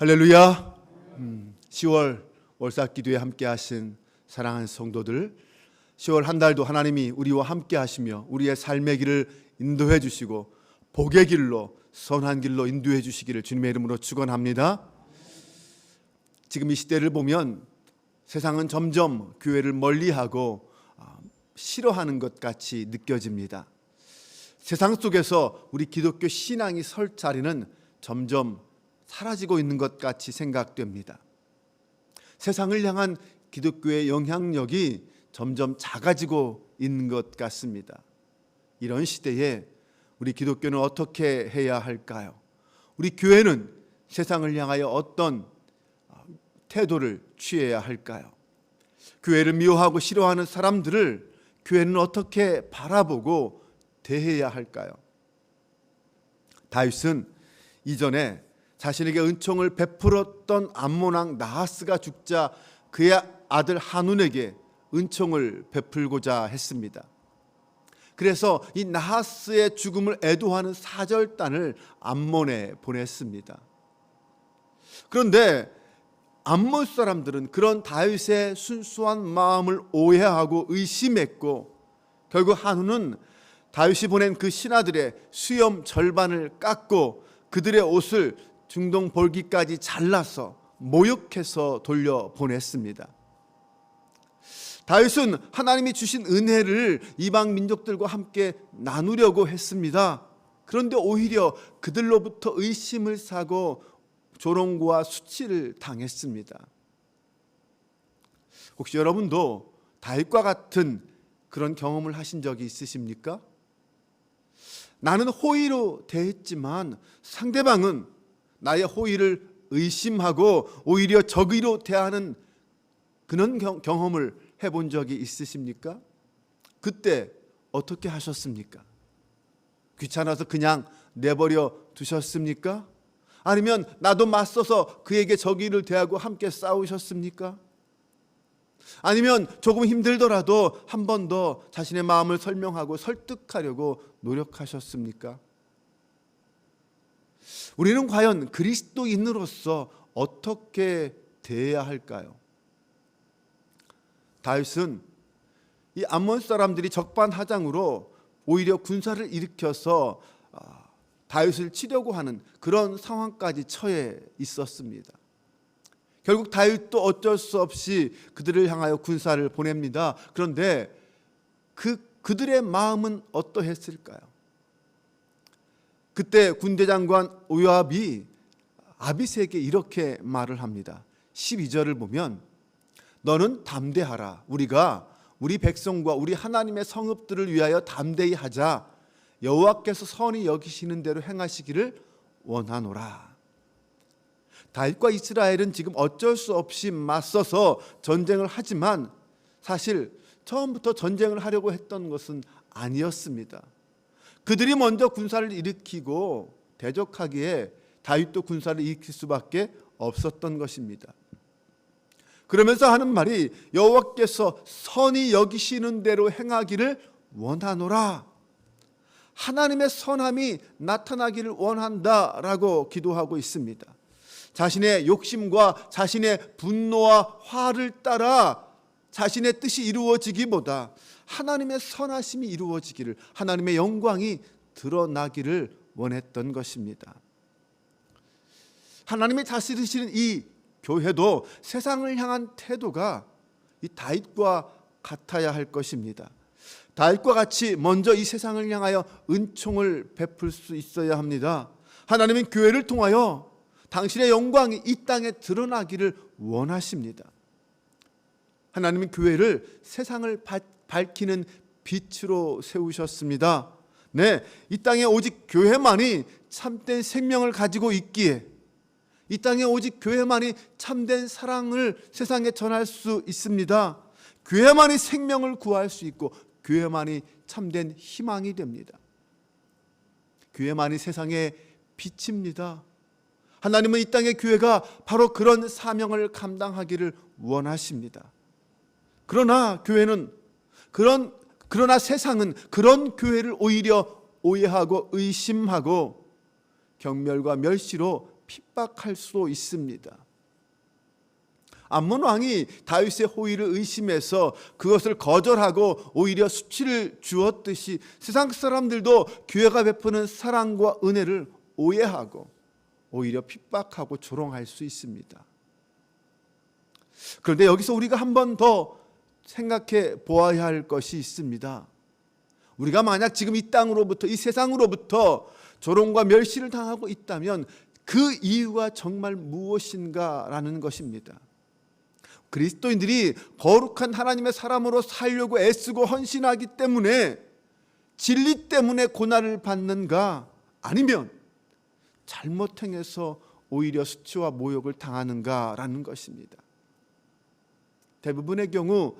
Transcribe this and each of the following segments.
할렐루야. 음, 10월 월삭 기도에 함께 하신 사랑하는 성도들 10월 한 달도 하나님이 우리와 함께 하시며 우리의 삶의 길을 인도해 주시고 복의 길로 선한 길로 인도해 주시기를 주님의 이름으로 축원합니다. 지금 이 시대를 보면 세상은 점점 교회를 멀리하고 아, 싫어하는 것 같이 느껴집니다. 세상 속에서 우리 기독교 신앙이 설 자리는 점점 사라지고 있는 것 같이 생각됩니다. 세상을 향한 기독교의 영향력이 점점 작아지고 있는 것 같습니다. 이런 시대에 우리 기독교는 어떻게 해야 할까요? 우리 교회는 세상을 향하여 어떤 어, 태도를 취해야 할까요? 교회를 미워하고 싫어하는 사람들을 교회는 어떻게 바라보고 대해야 할까요? 다윗은 이전에 자신에게 은총을 베풀었던 암몬왕 나하스가 죽자 그의 아들 한운에게 은총을 베풀고자 했습니다. 그래서 이 나하스의 죽음을 애도하는 사절단을 암몬에 보냈습니다. 그런데 암몬 사람들은 그런 다윗의 순수한 마음을 오해하고 의심했고 결국 한우는 다윗이 보낸 그 신하들의 수염 절반을 깎고 그들의 옷을 중동 볼기까지 잘라서 모욕해서 돌려 보냈습니다. 다윗은 하나님이 주신 은혜를 이방 민족들과 함께 나누려고 했습니다. 그런데 오히려 그들로부터 의심을 사고 조롱과 수치를 당했습니다. 혹시 여러분도 다윗과 같은 그런 경험을 하신 적이 있으십니까? 나는 호의로 대했지만 상대방은 나의 호의를 의심하고 오히려 적의로 대하는 그런 경험을 해본 적이 있으십니까? 그때 어떻게 하셨습니까? 귀찮아서 그냥 내버려 두셨습니까? 아니면 나도 맞서서 그에게 적의를 대하고 함께 싸우셨습니까? 아니면 조금 힘들더라도 한 번 더 자신의 마음을 설명하고 설득하려고 노력하셨습니까? 우리는 과연 그리스도인으로서 어떻게 대해야 할까요? 다윗은 이 암몬 사람들이 적반하장으로 오히려 군사를 일으켜서 아, 다윗을 치려고 하는 그런 상황까지 처해 있었습니다. 결국 다윗도 어쩔 수 없이 그들을 향하여 군사를 보냅니다. 그런데 그 그들의 마음은 어떠했을까요? 그때 군대 장관 오요압이 아비스에게 이렇게 말을 합니다. 12절을 보면 너는 담대하라. 우리가 우리 백성과 우리 하나님의 성읍들을 위하여 담대히 하자. 여호와께서 선히 여기시는 대로 행하시기를 원하노라. 다윗과 이스라엘은 지금 어쩔 수 없이 맞서서 전쟁을 하지만 사실 처음부터 전쟁을 하려고 했던 것은 아니었습니다. 그들이 먼저 군사를 일으키고 대적하기에 다윗도 군사를 일으킬 수밖에 없었던 것입니다. 그러면서 하는 말이 여호와께서 선이 여기시는 대로 행하기를 원하노라. 하나님의 선함이 나타나기를 원한다라고 기도하고 있습니다. 자신의 욕심과 자신의 분노와 화를 따라 자신의 뜻이 이루어지기보다 하나님의 선하심이 이루어지기를 하나님의 영광이 드러나기를 원했던 것입니다. 하나님의 다스리시는 이 교회도 세상을 향한 태도가 이 다윗과 같아야 할 것입니다. 다윗과 같이 먼저 이 세상을 향하여 은총을 베풀 수 있어야 합니다. 하나님은 교회를 통하여 당신의 영광이 이 땅에 드러나기를 원하십니다. 하나님은 교회를 세상을 밝히는 빛으로 세우셨습니다. 네, 이 땅에 오직 교회만이 참된 생명을 가지고 있기에 이 땅에 오직 교회만이 참된 사랑을 세상에 전할 수 있습니다. 교회만이 생명을 구할 수 있고 교회만이 참된 희망이 됩니다. 교회만이 세상의 빛입니다. 하나님은 이 땅의 교회가 바로 그런 사명을 감당하기를 원하십니다. 그러나 교회는 그런 그러나 세상은 그런 교회를 오히려 오해하고 의심하고 경멸과 멸시로 핍박할 수도 있습니다. 암몬 왕이 다윗의 호의를 의심해서 그것을 거절하고 오히려 수치를 주었듯이 세상 사람들도 교회가 베푸는 사랑과 은혜를 오해하고 오히려 핍박하고 조롱할 수 있습니다. 그런데 여기서 우리가 한 번 더 생각해 보아야 할 것이 있습니다. 우리가 만약 지금 이 땅으로부터 이 세상으로부터 조롱과 멸시를 당하고 있다면 그 이유가 정말 무엇인가라는 것입니다. 그리스도인들이 거룩한 하나님의 사람으로 살려고 애쓰고 헌신하기 때문에 진리 때문에 고난을 받는가 아니면 잘못 행해서 오히려 수치와 모욕을 당하는가라는 것입니다. 대부분의 경우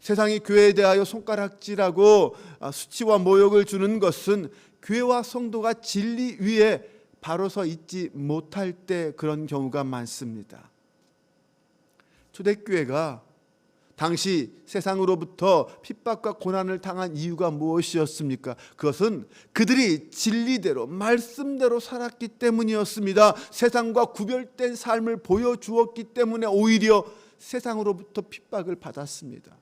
세상이 교회에 대하여 손가락질하고 아, 수치와 모욕을 주는 것은 교회와 성도가 진리 위에 바로 서 있지 못할 때 그런 경우가 많습니다. 초대교회가 당시 세상으로부터 핍박과 고난을 당한 이유가 무엇이었습니까? 그것은 그들이 진리대로 말씀대로 살았기 때문이었습니다. 세상과 구별된 삶을 보여주었기 때문에 오히려 세상으로부터 핍박을 받았습니다.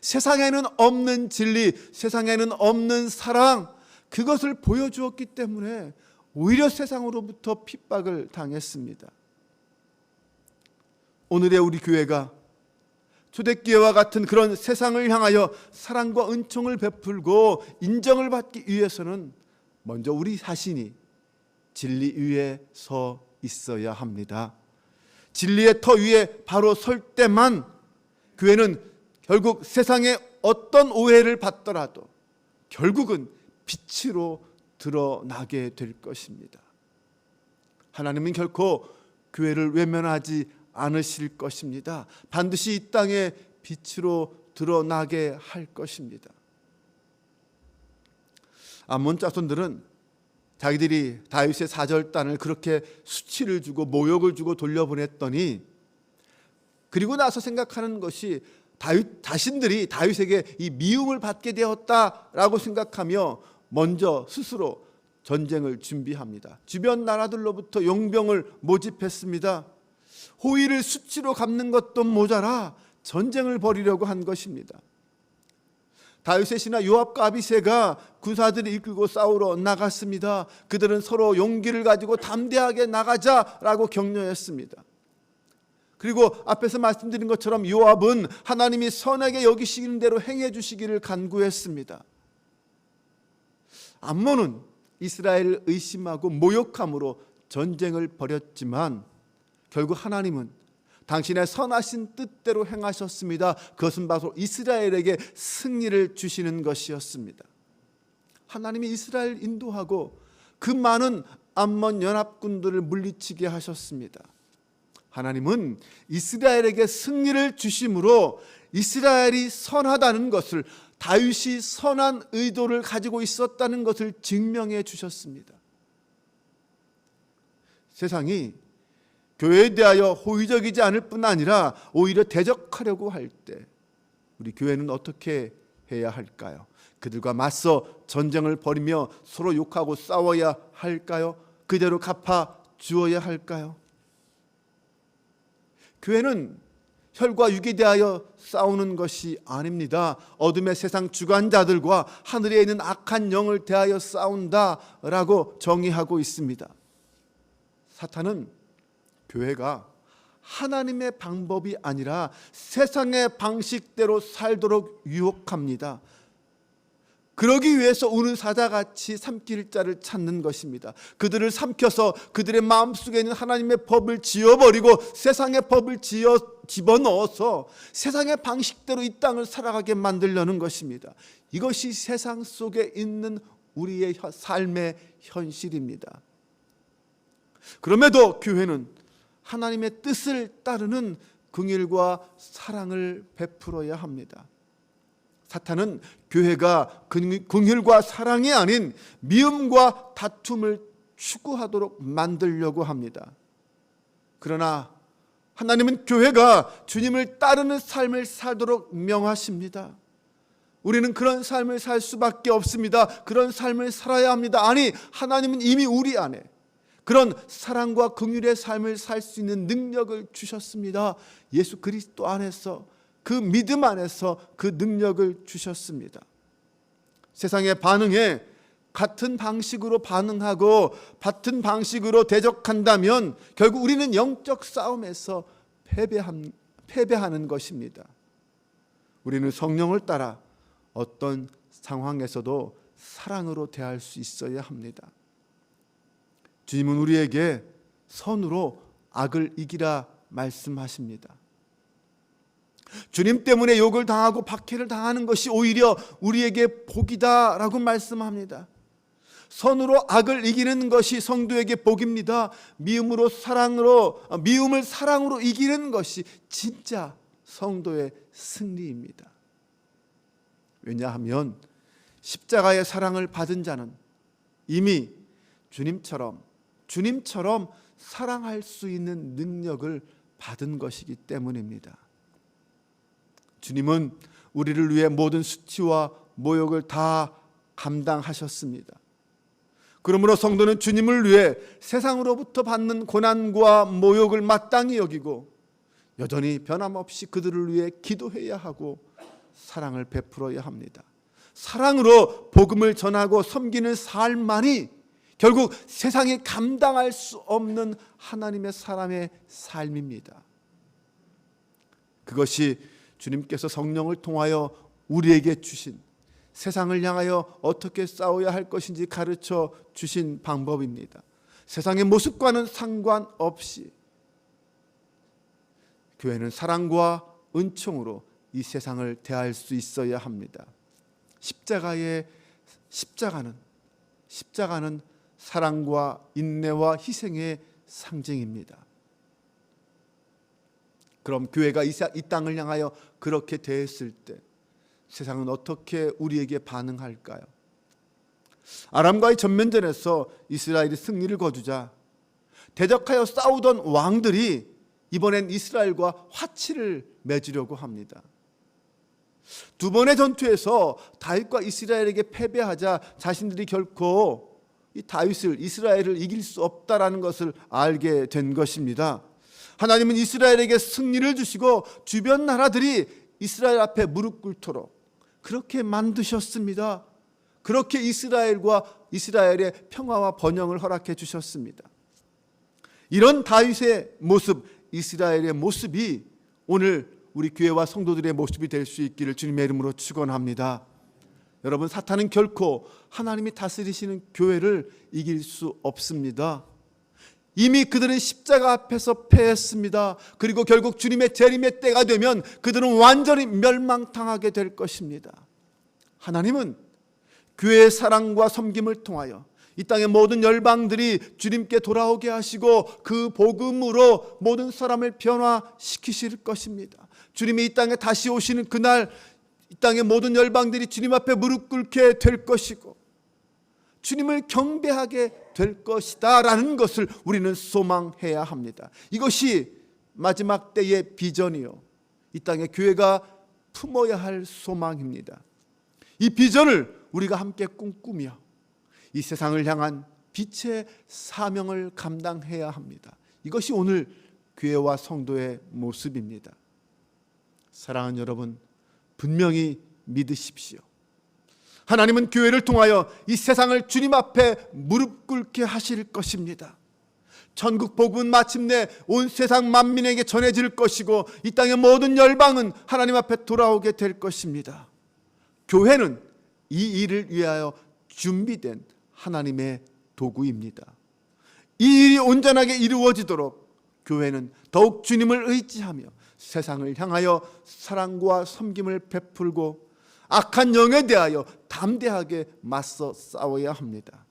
세상에는 없는 진리, 세상에는 없는 사랑, 그것을 보여주었기 때문에 오히려 세상으로부터 핍박을 당했습니다. 오늘의 우리 교회가 초대교회와 같은 그런 세상을 향하여 사랑과 은총을 베풀고 인정을 받기 위해서는 먼저 우리 자신이 진리 위에 서 있어야 합니다. 진리의 터 위에 바로 설 때만 교회는 결국 세상에 어떤 오해를 받더라도 결국은 빛으로 드러나게 될 것입니다. 하나님은 결코 교회를 외면하지 않으실 것입니다. 반드시 이 땅에 빛으로 드러나게 할 것입니다. 암몬 자손들은 자기들이 다윗의 사절단을 그렇게 수치를 주고 모욕을 주고 돌려보냈더니 그리고 나서 생각하는 것이 다윗 자신들이 다윗에게 이 미움을 받게 되었다라고 생각하며 먼저 스스로 전쟁을 준비합니다. 주변 나라들로부터 용병을 모집했습니다. 호의를 수치로 갚는 것도 모자라 전쟁을 벌이려고 한 것입니다. 다윗의 신하 요압과 아비세가 군사들을 이끌고 싸우러 나갔습니다. 그들은 서로 용기를 가지고 담대하게 나가자라고 격려했습니다. 그리고 앞에서 말씀드린 것처럼 요압은 하나님이 선하게 여기시는 대로 행해 주시기를 간구했습니다. 암몬은 이스라엘을 의심하고 모욕함으로 전쟁을 벌였지만 결국 하나님은 당신의 선하신 뜻대로 행하셨습니다. 그것은 바로 이스라엘에게 승리를 주시는 것이었습니다. 하나님이 이스라엘 인도하고 그 많은 암몬 연합군들을 물리치게 하셨습니다. 하나님은 이스라엘에게 승리를 주심으로 이스라엘이 선하다는 것을 다윗이 선한 의도를 가지고 있었다는 것을 증명해 주셨습니다. 세상이 교회에 대하여 호의적이지 않을 뿐 아니라 오히려 대적하려고 할 때 우리 교회는 어떻게 해야 할까요? 그들과 맞서 전쟁을 벌이며 서로 욕하고 싸워야 할까요? 그대로 갚아 주어야 할까요? 교회는 혈과 육에 대하여 싸우는 것이 아닙니다. 어둠의 세상 주관자들과 하늘에 있는 악한 영을 대하여 싸운다라고 정의하고 있습니다. 사탄은 교회가 하나님의 방법이 아니라 세상의 방식대로 살도록 유혹합니다. 그러기 위해서 우는 사자같이 삼킬 자를 찾는 것입니다. 그들을 삼켜서 그들의 마음속에 있는 하나님의 법을 지워버리고 세상의 법을 지어 집어넣어서 세상의 방식대로 이 땅을 살아가게 만들려는 것입니다. 이것이 세상 속에 있는 우리의 삶의 현실입니다. 그럼에도 교회는 하나님의 뜻을 따르는 긍일과 사랑을 베풀어야 합니다. 사탄은 교회가 긍휼과 사랑이 아닌 미움과 다툼을 추구하도록 만들려고 합니다. 그러나 하나님은 교회가 주님을 따르는 삶을 살도록 명하십니다. 우리는 그런 삶을 살 수밖에 없습니다. 그런 삶을 살아야 합니다. 아니, 하나님은 이미 우리 안에 그런 사랑과 긍휼의 삶을 살 수 있는 능력을 주셨습니다. 예수 그리스도 안에서 그 믿음 안에서 그 능력을 주셨습니다. 세상의 반응에 같은 방식으로 반응하고 같은 방식으로 대적한다면 결국 우리는 영적 싸움에서 패배함, 패배하는 것입니다. 우리는 성령을 따라 어떤 상황에서도 사랑으로 대할 수 있어야 합니다. 주님은 우리에게 선으로 악을 이기라 말씀하십니다. 주님 때문에 욕을 당하고 박해를 당하는 것이 오히려 우리에게 복이다라고 말씀합니다. 선으로 악을 이기는 것이 성도에게 복입니다. 미움으로 사랑으로 미움을 사랑으로 이기는 것이 진짜 성도의 승리입니다. 왜냐하면 십자가의 사랑을 받은 자는 이미 주님처럼 주님처럼 사랑할 수 있는 능력을 받은 것이기 때문입니다. 주님은 우리를 위해 모든 수치와 모욕을 다 감당하셨습니다. 그러므로 성도는 주님을 위해 세상으로부터 받는 고난과 모욕을 마땅히 여기고 여전히 변함없이 그들을 위해 기도해야 하고 사랑을 베풀어야 합니다. 사랑으로 복음을 전하고 섬기는 삶만이 결국 세상이 감당할 수 없는 하나님의 사람의 삶입니다. 그것이 주님께서 성령을 통하여 우리에게 주신 세상을 향하여 어떻게 싸워야 할 것인지 가르쳐 주신 방법입니다. 세상의 모습과는 상관없이 교회는 사랑과 은총으로 이 세상을 대할 수 있어야 합니다. 십자가의 십자가는 십자가는 사랑과 인내와 희생의 상징입니다. 그럼 교회가 이, 땅을 향하여 그렇게 대했을 때 세상은 어떻게 우리에게 반응할까요? 아람과의 전면전에서 이스라엘이 승리를 거두자 대적하여 싸우던 왕들이 이번엔 이스라엘과 화치를 맺으려고 합니다. 두 번의 전투에서 다윗과 이스라엘에게 패배하자 자신들이 결코 이 다윗을 이스라엘을 이길 수 없다라는 것을 알게 된 것입니다. 하나님은 이스라엘에게 승리를 주시고 주변 나라들이 이스라엘 앞에 무릎 꿇도록 그렇게 만드셨습니다. 그렇게 이스라엘과 이스라엘의 평화와 번영을 허락해 주셨습니다. 이런 다윗의 모습, 이스라엘의 모습이 오늘 우리 교회와 성도들의 모습이 될 수 있기를 주님의 이름으로 축원합니다. 여러분 사탄은 결코 하나님이 다스리시는 교회를 이길 수 없습니다. 이미 그들은 십자가 앞에서 패했습니다. 그리고 결국 주님의 재림의 때가 되면 그들은 완전히 멸망당하게 될 것입니다. 하나님은 교회의 사랑과 섬김을 통하여 이 땅의 모든 열방들이 주님께 돌아오게 하시고 그 복음으로 모든 사람을 변화시키실 것입니다. 주님이 이 땅에 다시 오시는 그날 이 땅의 모든 열방들이 주님 앞에 무릎 꿇게 될 것이고 주님을 경배하게 될 것이다 라는 것을 우리는 소망해야 합니다. 이것이 마지막 때의 비전이요. 이 땅의 교회가 품어야 할 소망입니다. 이 비전을 우리가 함께 꿈꾸며 이 세상을 향한 빛의 사명을 감당해야 합니다. 이것이 오늘 교회와 성도의 모습입니다. 사랑하는 여러분, 분명히 믿으십시오. 하나님은 교회를 통하여 이 세상을 주님 앞에 무릎 꿇게 하실 것입니다. 천국 복음은 마침내 온 세상 만민에게 전해질 것이고 이 땅의 모든 열방은 하나님 앞에 돌아오게 될 것입니다. 교회는 이 일을 위하여 준비된 하나님의 도구입니다. 이 일이 온전하게 이루어지도록 교회는 더욱 주님을 의지하며 세상을 향하여 사랑과 섬김을 베풀고 악한 영에 대하여 담대하게 맞서 싸워야 합니다.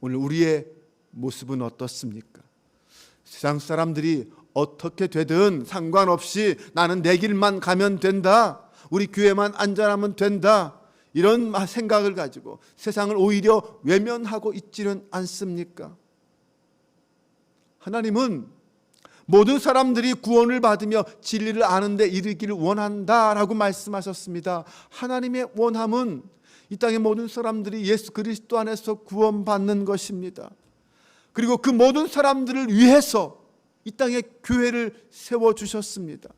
오늘 우리의 모습은 어떻습니까? 세상 사람들이 어떻게 되든 상관없이 나는 내 길만 가면 된다. 우리 교회만 안전하면 된다. 이런 생각을 가지고 세상을 오히려 외면하고 있지는 않습니까? 하나님은 모든 사람들이 구원을 받으며 진리를 아는데 이르기를 원한다라고 말씀하셨습니다. 하나님의 원함은 이 땅의 모든 사람들이 예수 그리스도 안에서 구원받는 것입니다. 그리고 그 모든 사람들을 위해서 이 땅에 교회를 세워 주셨습니다.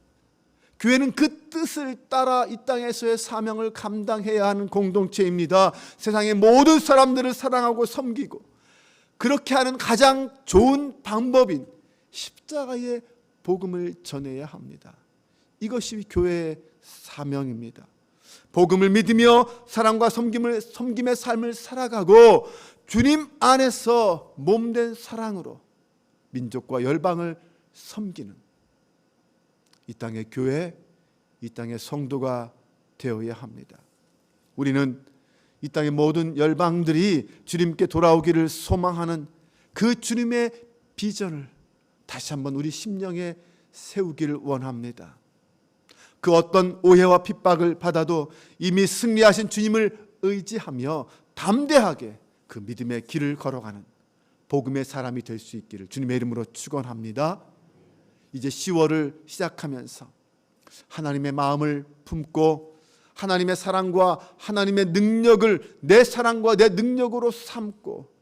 교회는 그 뜻을 따라 이 땅에서의 사명을 감당해야 하는 공동체입니다. 세상의 모든 사람들을 사랑하고 섬기고 그렇게 하는 가장 좋은 방법인 십자가의 복음을 전해야 합니다. 이것이 교회의 사명입니다. 복음을 믿으며 사랑과 섬김을 섬김의 삶을 살아가고 주님 안에서 몸된 사랑으로 민족과 열방을 섬기는 이 땅의 교회, 이 땅의 성도가 되어야 합니다. 우리는 이 땅의 모든 열방들이 주님께 돌아오기를 소망하는 그 주님의 비전을 다시 한번 우리 심령에 세우기를 원합니다. 그 어떤 오해와 핍박을 받아도 이미 승리하신 주님을 의지하며 담대하게 그 믿음의 길을 걸어가는 복음의 사람이 될 수 있기를 주님의 이름으로 축원합니다. 이제 10월을 시작하면서 하나님의 마음을 품고 하나님의 사랑과 하나님의 능력을 내 사랑과 내 능력으로 삼고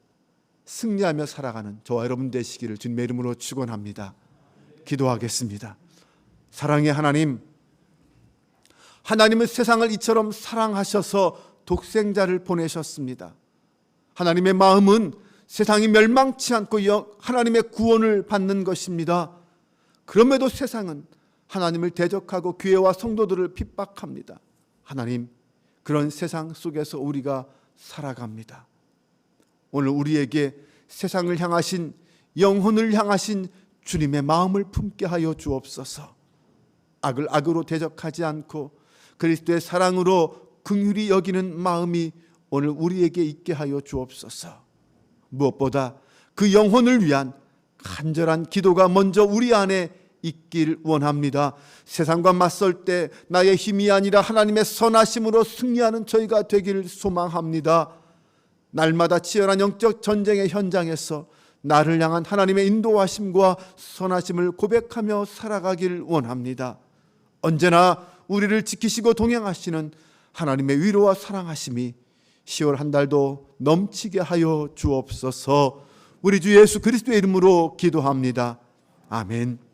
승리하며 살아가는 저와 여러분 되시기를 주님의 이름으로 축원합니다. 기도하겠습니다. 사랑의 하나님 하나님은 세상을 이처럼 사랑하셔서 독생자를 보내셨습니다. 하나님의 마음은 세상이 멸망치 않고 하나님의 구원을 받는 것입니다. 그럼에도 세상은 하나님을 대적하고 교회와 성도들을 핍박합니다. 하나님, 그런 세상 속에서 우리가 살아갑니다. 오늘 우리에게 세상을 향하신 영혼을 향하신 주님의 마음을 품게 하여 주옵소서. 악을 악으로 대적하지 않고 그리스도의 사랑으로 긍휼히 여기는 마음이 오늘 우리에게 있게 하여 주옵소서. 무엇보다 그 영혼을 위한 간절한 기도가 먼저 우리 안에 있길 원합니다. 세상과 맞설 때 나의 힘이 아니라 하나님의 선하심으로 승리하는 저희가 되기를 소망합니다. 날마다 치열한 영적 전쟁의 현장에서 나를 향한 하나님의 인도하심과 선하심을 고백하며 살아가길 원합니다. 언제나 우리를 지키시고 동행하시는 하나님의 위로와 사랑하심이 10월 한 달도 넘치게 하여 주옵소서. 우리 주 예수 그리스도의 이름으로 기도합니다. 아멘.